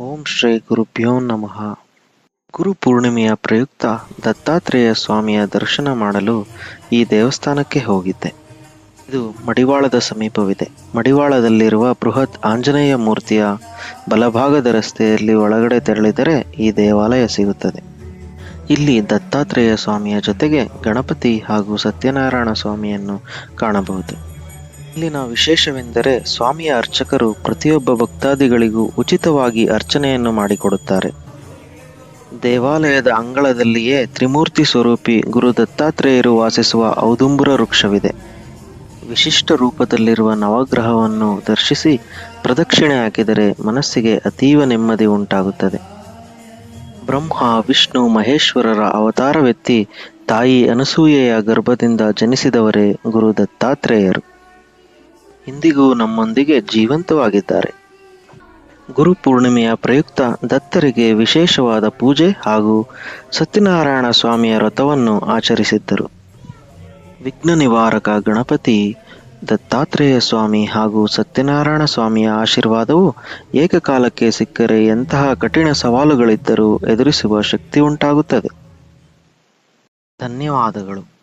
ಓಂ ಶ್ರೀ ಗುರುಭ್ಯೋ ನಮಃ. ಗುರು ಪೂರ್ಣಿಮೆಯ ಪ್ರಯುಕ್ತ ದತ್ತಾತ್ರೇಯ ಸ್ವಾಮಿಯ ದರ್ಶನ ಮಾಡಲು ಈ ದೇವಸ್ಥಾನಕ್ಕೆ ಹೋಗಿದ್ದೆ. ಇದು ಮಡಿವಾಳದ ಸಮೀಪವಿದೆ. ಮಡಿವಾಳದಲ್ಲಿರುವ ಬೃಹತ್ ಆಂಜನೇಯ ಮೂರ್ತಿಯ ಬಲಭಾಗದ ರಸ್ತೆಯಲ್ಲಿ ಒಳಗಡೆ ತೆರಳಿದರೆ ಈ ದೇವಾಲಯ ಸಿಗುತ್ತದೆ. ಇಲ್ಲಿ ದತ್ತಾತ್ರೇಯ ಸ್ವಾಮಿಯ ಜೊತೆಗೆ ಗಣಪತಿ ಹಾಗೂ ಸತ್ಯನಾರಾಯಣ ಸ್ವಾಮಿಯನ್ನು ಕಾಣಬಹುದು. ಇಲ್ಲಿನ ವಿಶೇಷವೆಂದರೆ ಸ್ವಾಮಿಯ ಅರ್ಚಕರು ಪ್ರತಿಯೊಬ್ಬ ಭಕ್ತಾದಿಗಳಿಗೂ ಉಚಿತವಾಗಿ ಅರ್ಚನೆಯನ್ನು ಮಾಡಿಕೊಡುತ್ತಾರೆ. ದೇವಾಲಯದ ಅಂಗಳದಲ್ಲಿಯೇ ತ್ರಿಮೂರ್ತಿ ಸ್ವರೂಪಿ ಗುರು ದತ್ತಾತ್ರೇಯರು ವಾಸಿಸುವ ಔದುಂಬುರ ವೃಕ್ಷವಿದೆ. ವಿಶಿಷ್ಟ ರೂಪದಲ್ಲಿರುವ ನವಗ್ರಹವನ್ನು ದರ್ಶಿಸಿ ಪ್ರದಕ್ಷಿಣೆ ಹಾಕಿದರೆ ಮನಸ್ಸಿಗೆ ಅತೀವ ನೆಮ್ಮದಿ ಉಂಟಾಗುತ್ತದೆ. ಬ್ರಹ್ಮ, ವಿಷ್ಣು, ಮಹೇಶ್ವರರ ಅವತಾರವೆತ್ತಿ ತಾಯಿ ಅನಸೂಯೆಯ ಗರ್ಭದಿಂದ ಜನಿಸಿದವರೇ ಗುರು ದತ್ತಾತ್ರೇಯರು. ಇಂದಿಗೂ ನಮ್ಮೊಂದಿಗೆ ಜೀವಂತವಾಗಿದ್ದಾರೆ. ಗುರು ಪೂರ್ಣಿಮೆಯ ಪ್ರಯುಕ್ತ ದತ್ತರಿಗೆ ವಿಶೇಷವಾದ ಪೂಜೆ ಹಾಗೂ ಸತ್ಯನಾರಾಯಣ ಸ್ವಾಮಿಯ ವ್ರತವನ್ನು ಆಚರಿಸಿದ್ದರು. ವಿಘ್ನ ನಿವಾರಕ ಗಣಪತಿ, ದತ್ತಾತ್ರೇಯ ಸ್ವಾಮಿ ಹಾಗೂ ಸತ್ಯನಾರಾಯಣ ಸ್ವಾಮಿಯ ಆಶೀರ್ವಾದವು ಏಕಕಾಲಕ್ಕೆ ಸಿಕ್ಕರೆ ಎಂತಹ ಕಠಿಣ ಸವಾಲುಗಳಿದ್ದರೂ ಎದುರಿಸುವ ಶಕ್ತಿ ಉಂಟಾಗುತ್ತದೆ. ಧನ್ಯವಾದಗಳು.